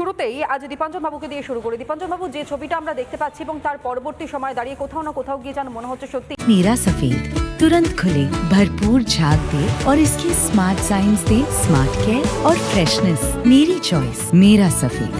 শুরুতেই আজ দীপাঞ্জন বাবুকে দিয়ে শুরু করি দীপাঞ্জন বাবু যে ছবিটা আমরা দেখতে পাচ্ছি এবং তার পরবর্তী সময় দাঁড়িয়ে কোথাও না কোথাও গিয়ে যেন মনে হচ্ছে সত্যি मेरा सफेद तुरंत खुले भरपूर झाग दे और इसकी स्मार्ट साइंस दे स्मार्ट केयर और फ्रेशनेस मेरी चॉइस मेरा सफेद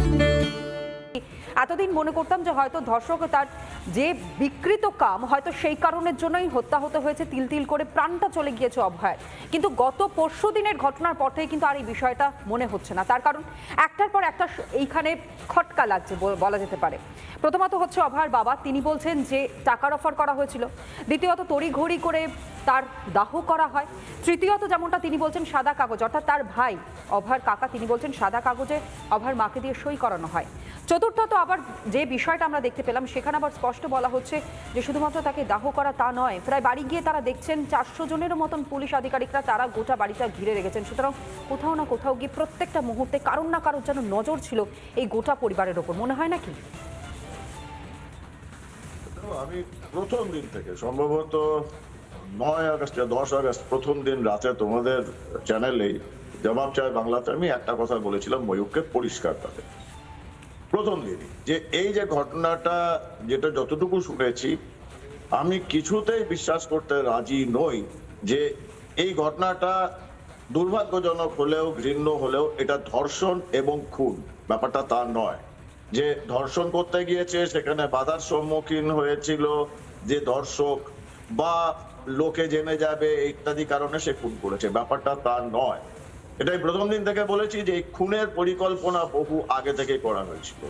এতদিন মনে করতাম যে হয়তো ধর্ষক তার যে বিকৃত কাম, হয়তো সেই কারণের জন্যই হত্যা হতে হয়েছে, তিল তিল করে প্রাণটা চলে গিয়েছে অভয়ের। কিন্তু গত পরশু দিনের ঘটনার পর থেকে কিন্তু আর এই বিষয়টা মনে হচ্ছে না। তার কারণ একটার পর একটা এইখানে খটকা লাগছে বল- যেতে পারে। প্রথমত হচ্ছে অভয়ের বাবা, তিনি বলছেন যে টাকার অফার করা হয়েছিল। দ্বিতীয়ত তড়িঘড়ি করে তার দাহ করা হয়। তৃতীয়ত যেমনটা তিনি বলছেন, সাদা কাগজ, অর্থাৎ তার ভাই অভয়ের কাকা, তিনি বলছেন, সাদা কাগজে অভয়ের মাকে দিয়ে সই করানো হয়। চতুর্থত আবার যে বিষয়টা আমরা দেখতে পেলাম, সেখানে আবার স্পষ্ট বলা হচ্ছে যে শুধুমাত্র তাকে দাহ করা তা নয়, প্রায় বাড়ি গিয়ে তারা দেখছেন চারশো জনেরও মতন পুলিশ আধিকারিকরা তারা গোটা বাড়িটা ঘিরে রেখেছেন। সুতরাং কোথাও না কোথাও গিয়ে প্রত্যেকটা মুহূর্তে কারোর না কারোর যেন নজর ছিল এই গোটা পরিবারের ওপর। মনে হয় নাকি? আমি প্রথম দিন থেকে, সম্ভবত নয় আগস্ট দশ আগস্ট প্রথম দিন রাতে তোমাদের চ্যানেলেই জবাব চায় বাংলাতে, আমি একটা কথা বলেছিলাম ময়ূককে পরিষ্কার তাদের প্রথম দিনই যে এই যে ঘটনাটা, যেটা যতটুকু শুনেছি, আমি কিছুতেই বিশ্বাস করতে রাজি নই যে এই ঘটনাটা দুর্ভাগ্যজনক হলেও, ঘৃণ্য হলেও এটা ধর্ষণ এবং খুন। ব্যাপারটা তা নয়। যে ধর্ষণ করতে গিয়েছে, সেখানে বাধার সম্মুখীন হয়েছিল যে ধর্ষক বা লোকে জেনে যাবে ইত্যাদি কারণে সে খুন করেছে। ব্যাপারটা তা নয়। এটাই প্রথম দিন থেকে বলেছি যে এই খুনের পরিকল্পনা বহু আগে থেকে করা হয়েছিল।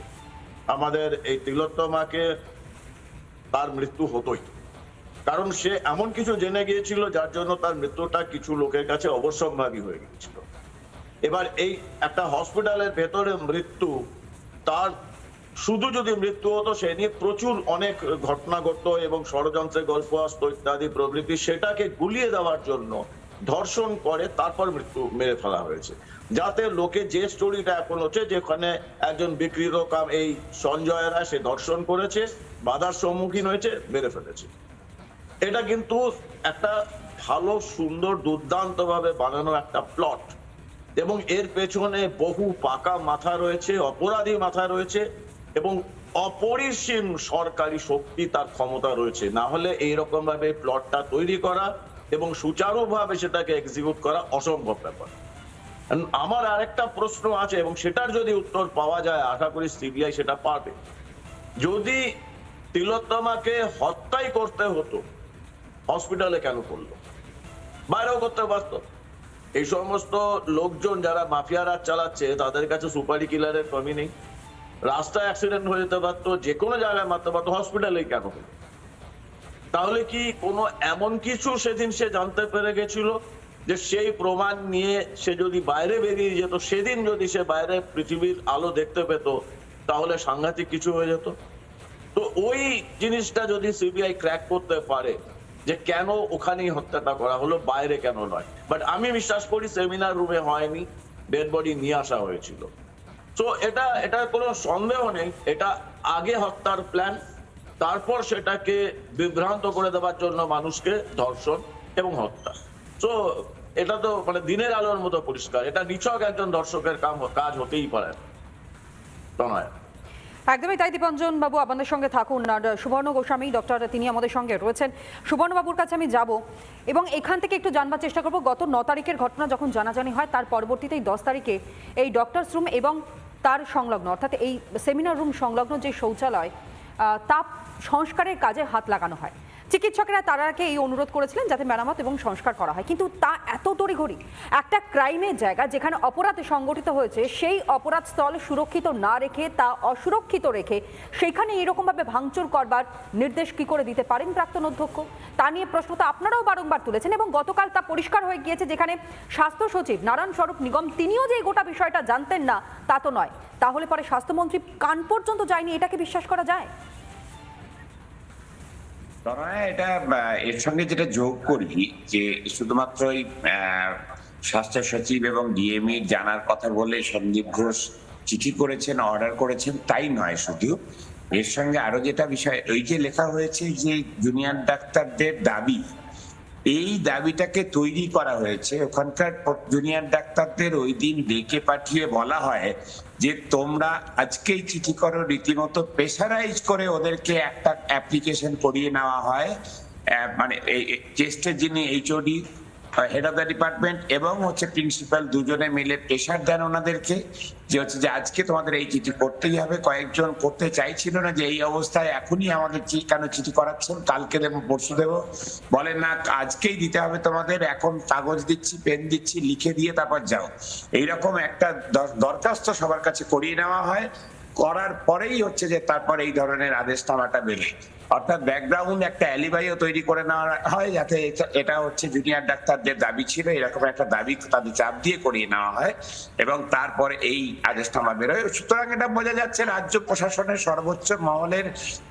আমাদের এই তিলোত্তমাকে তার মৃত্যু হতোই। কারণ সে এমন কিছু জেনে গিয়েছিল যার জন্য তার মৃত্যুটা কিছু লোকের কাছে অবশ্যম্ভাবী হয়ে গিয়েছিল। এবার এই একটা হসপিটালের ভেতরে মৃত্যু, তার শুধু যদি মৃত্যু হতো, সে নিয়ে প্রচুর অনেক ঘটনা ঘটতো এবং ষড়যন্ত্রের গল্প আসতো ইত্যাদি প্রভৃতি, সেটাকে গুলিয়ে দেওয়ার জন্য ধর্ষণ করে তারপর মৃত্যু মেরে ফেলা হয়েছে। যাতে লোকে যে স্টোরিটা এখন হচ্ছে যেখানে একজন বিকৃত কাম এই সঞ্জয় রায় সে ধর্ষণ করেছে, বাধার সম্মুখীন হয়েছে, মেরে ফেলেছে। এটা কিন্তু একটা ভালো, সুন্দর দুর্দান্ত ভাবে বানানো একটা প্লট এবং এর পেছনে বহু পাকা মাথা রয়েছে, অপরাধী মাথা রয়েছে, এবং অপরিসীম সরকারি শক্তি তার ক্ষমতা রয়েছে। না হলে এইরকম ভাবে প্লটটা তৈরি করা এবং সুচারুভাবে সেটাকে এক্সিকিউট করা অসম্ভব ব্যাপার। আমার আরেকটা প্রশ্ন আছে, এবং সেটার যদি উত্তর পাওয়া যায়, আশা করি সিবিআই সেটা পাবে। যদি তিলোত্তমাকে হত্যাই করতে হতো হসপিটালে কেন করল? বাইরেও করতে পারতো। এই সমস্ত লোকজন যারা মাফিয়া রাজ চালাচ্ছে, তাদের কাছে সুপারি কিলারের কমি নেই। রাস্তায় অ্যাক্সিডেন্ট হয়ে যেতে পারতো যে কোনো জায়গায় মারতে পারতো হসপিটালেই কেন হলো তাহলে কি কোনো এমন কিছু সেদিন সে জানতে পেরে গেছিল? যে সেই প্রমাণ নিয়ে সে যদি বাইরে বেরিয়ে যেত, সেদিন যদি সে বাইরে পৃথিবীর আলো দেখতে পেত, তাহলে সাংঘাতিক কিছু হয়ে যেত। তো ওই জিনিসটা যদি সিবিআই ক্র্যাক করতে পারে, যে কেন ওখানেই হত্যাটা করা হলো, বাইরে কেন নয়? বাট আমি বিশ্বাস করি সেমিনার রুমে হয়নি, ডেড বডি নিয়ে আসা হয়েছিল। তো এটা এটা কোনো সন্দেহ নেই, এটা আগে হত্যার প্ল্যান। তারপর সেটাকে বিভ্রান্ত করে দেওয়ার জন্য মানুষকে ধর্ষণ এবং হত্যা। তো এটা তো মানে দিনের আলোর মতো পরিষ্কার। এটা নিছক একজন দর্শকের কাজ হতেই পারে। না। তনয়। একদমই তাই দীপাঞ্জন বাবু আপনাদের সঙ্গে থাকুন। আর, সুবর্ণ গোস্বামী ডক্টর তিনি আমাদের সঙ্গে রয়েছেন। সুবর্ণ বাবুর কাছে আমি যাব এবং এখান থেকে একটু জানবার চেষ্টা করব, গত ন তারিখের ঘটনা যখন জানাজানি হয়, তার পরবর্তীতেই দশ তারিখে এই ডক্টরস রুম এবং তার সংলগ্ন, অর্থাৎ এই সেমিনার রুম সংলগ্ন যে শৌচালয় আহ, তা সংস্কারের কাজে হাত লাগানো হয়। চিকিৎসকেরা তারাকে এই অনুরোধ করেছিলেন যাতে মেরামত এবং সংস্কার করা হয়। কিন্তু তা এত তড়িঘড়ি। একটা ক্রাইমের জায়গা যেখানে অপরাধ সংগঠিত হয়েছে সেই অপরাধ স্থল সুরক্ষিত না রেখে তা অসুরক্ষিত রেখে সেখানে এরকমভাবে ভাঙচুর করবার নির্দেশ কি করে দিতে পারেন প্রাক্তন অধ্যক্ষ? তা নিয়ে প্রশ্ন তো আপনারাও বারংবার তুলেছেন এবং গতকাল তা পরিষ্কার হয়ে গিয়েছে যেখানে স্বাস্থ্য সচিব নারায়ণ স্বরূপ নিগম তিনিও যে গোটা বিষয়টা জানতেন না তা তো নয়। তাহলে পরে স্বাস্থ্যমন্ত্রী কান পর্যন্ত যায়নি এটাকে বিশ্বাস করা যায়? তনয়া এটা এর সঙ্গে যেটা যোগ করি যে শুধুমাত্র ওই স্বাস্থ্য সচিব এবং ডিএমই জানার কথা বলে সন্দীপ ঘোষ চিঠি করেছেন, অর্ডার করেছেন, তাই নয় শুধু। এর সঙ্গে আরও যেটা বিষয়, ওই যে লেখা হয়েছে যে জুনিয়র ডাক্তারদের দাবি এই দাবিটাকে তৈরি করা হয়েছে। ওখানকার জুনিয়র ডাক্তারদের ওই দিন ডেকে পাঠিয়ে বলা হয় যে, তোমরা আজকেই চিঠি করো, রীতিমতো প্রেশারাইজ করে ওদেরকে একটা অ্যাপ্লিকেশন করিয়ে নেওয়া হয়। মানে এই চেস্টের যিনি HOD head of the department এবং হচ্ছে প্রিন্সিপাল দুজনে মিলে প্রেশার দেন ওনাদেরকে যে হচ্ছে যে আজকে তোমাদের এই চিঠি করতেই হবে। কয়েকজন করতে চাইছিল না যে এই অবস্থায় এখনই আমাদের কেন চিঠি করাচ্ছেন? কালকে দেবো, পরশু দেবো। বলেন না, আজকেই দিতে হবে তোমাদের। এখন কাগজ দিচ্ছি পেন দিচ্ছি, লিখে দিয়ে তারপর যাও। এইরকম একটা দরখাস্ত সবার কাছে করিয়ে নেওয়া হয়। করার পরেই হচ্ছে যে তারপর এই ধরনের আদেশ নামাটা বেরোয়। অর্থাৎ ব্যাকগ্রাউন্ড একটা অ্যালিবাইও তৈরি করে নেওয়া হয় যাতে এটা- হচ্ছে জুনিয়র ডাক্তারদের দাবি ছিল, এরকম একটা দাবি তাদের চাপ দিয়ে করিয়ে নেওয়া হয় এবং তারপরে এই আদেশনামা বেরোয়। সুতরাং এটা বোঝা যাচ্ছে রাজ্য প্রশাসনের সর্বোচ্চ মহলের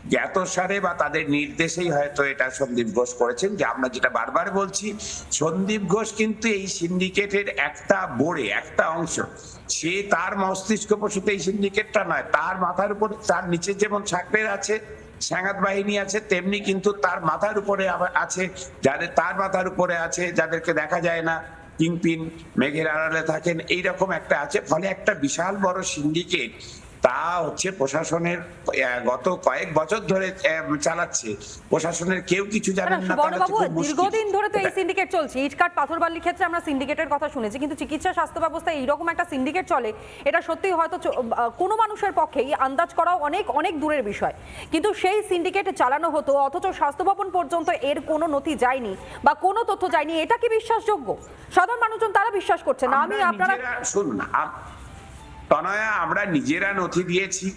জ্ঞাতসারে বা তাদের নির্দেশেই হয়তো এটা সন্দীপ ঘোষ করেছেন, যে আমরা যেটা বারবার বলছি, সন্দীপ ঘোষ কিন্তু এই সিন্ডিকেটের একটা বোর্ডে একটা অংশ। সে তার মস্তিষ্ক প্রসূত এই সিন্ডিকেটটা নয়, তার মাথার উপর তার নিচে যেমন সাকরের আছে স্যাঙাত বাহিনী আছে, তেমনি কিন্তু তার মাথার উপরে আছে, যাদের তার মাথার উপরে আছে, যাদেরকে দেখা যায় না, কিংপিন মেঘের আড়ালে থাকেন, এইরকম একটা আছে, ফলে একটা বিশাল বড় সিন্ডিকেট তা হচ্ছে প্রশাসনের গত কয়েক বছর ধরে চালাচ্ছে। প্রশাসনের কেউ কিছু না, জানেন না। দীর্ঘদিন ধরে তো এই সিন্ডিকেট চলছে। ইটকাট পাথরবালির ক্ষেত্রে আমরা সিন্ডিকেটের কথা শুনেছি কিন্তু চিকিৎসা স্বাস্থ্য ব্যবস্থায় এইরকম একটা সিন্ডিকেট চলে এটা সত্যি হয়তো কোনো মানুষের পক্ষেই আন্দাজ করাও অনেক অনেক দূরের বিষয়। কিন্তু সেই সিন্ডিকেট চালানো হতো অথচ স্বাস্থ্য ভবন পর্যন্ত এর কোনো নথি যায়নি বা কোনো তথ্য যায়নি এটা কি বিশ্বাসযোগ্য? সাধারণ মানুষজন তারা বিশ্বাস করছে না। আমি আপনারা শুনুন তনয়া, আমরা নিজেরা নথি দিয়েছি।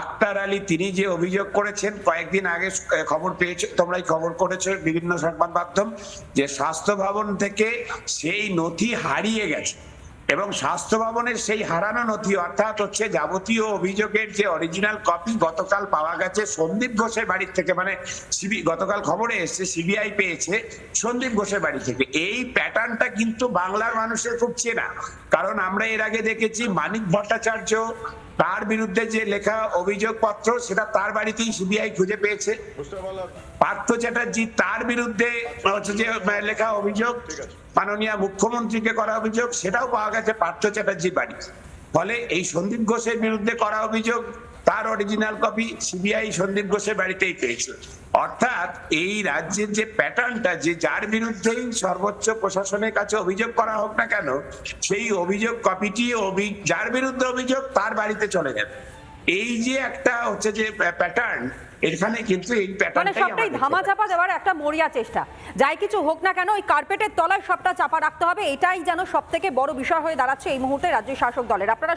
আক্তার আলী, তিনি যে অভিযোগ করেছেন, কয়েকদিন আগে খবর পেয়েছ তোমরাই খবর করেছ বিভিন্ন সংবাদ মাধ্যম, যে স্বাস্থ্য ভবন থেকে সেই নথি হারিয়ে গেছে। এবং স্বাস্থ্য ভবনের সেই হারানো নথি, অর্থাৎ হচ্ছে যাবতীয় অভিযোগের যে অরিজিনাল কপি গতকাল পাওয়া গেছে, সন্দীপ ঘোষের বাড়ির থেকে মানে সিবি, গতকাল খবরে এসছে, সিবিআই পেয়েছে সন্দীপ ঘোষের বাড়ি থেকে। এই প্যাটার্নটা কিন্তু বাংলার মানুষের খুব চেনা। কারণ আমরা এর আগে দেখেছি মানিক ভট্টাচার্য তার বিরুদ্ধে যে লেখা অভিযোগপত্র সেটা তার বাড়িতেই সিবিআই খুঁজে পেয়েছে। পার্থ চ্যাটার্জি তার বিরুদ্ধে হচ্ছে যে লেখা অভিযোগ মাননীয় মুখ্যমন্ত্রীকে করা অভিযোগ সেটাও পাওয়া গেছে পার্থ চ্যাটার্জির বাড়ি। ফলে এই সন্দীপ ঘোষের বিরুদ্ধে করা অভিযোগ তার অরিজিনাল কপি সিবিআই সন্দীপ ঘোষের বাড়িতেই পেয়েছে। অর্থাৎ এই রাজ্যের যে প্যাটার্নটা যে যার বিরুদ্ধেই সর্বোচ্চ প্রশাসনের কাছে অভিযোগ করা হোক না কেন সেই অভিযোগ কপিটি যার বিরুদ্ধে অভিযোগ তার বাড়িতে চলে যাবে এই যে একটা হচ্ছে যে প্যাটার্ন এখানে কিন্তু এই মানে প্যাটার্নটাই সবটাই ধামা চাপা দেওয়ার একটা মরিয়া চেষ্টা। যাই কিছু হোক না কেন ওই কার্পেটের তলায় সবটা চাপা রাখতে হবে এটাই যেন সব থেকে বড় বিষয় হয়ে দাঁড়াচ্ছে এই মুহূর্তে রাজ্যের শাসক দলের। আপনারা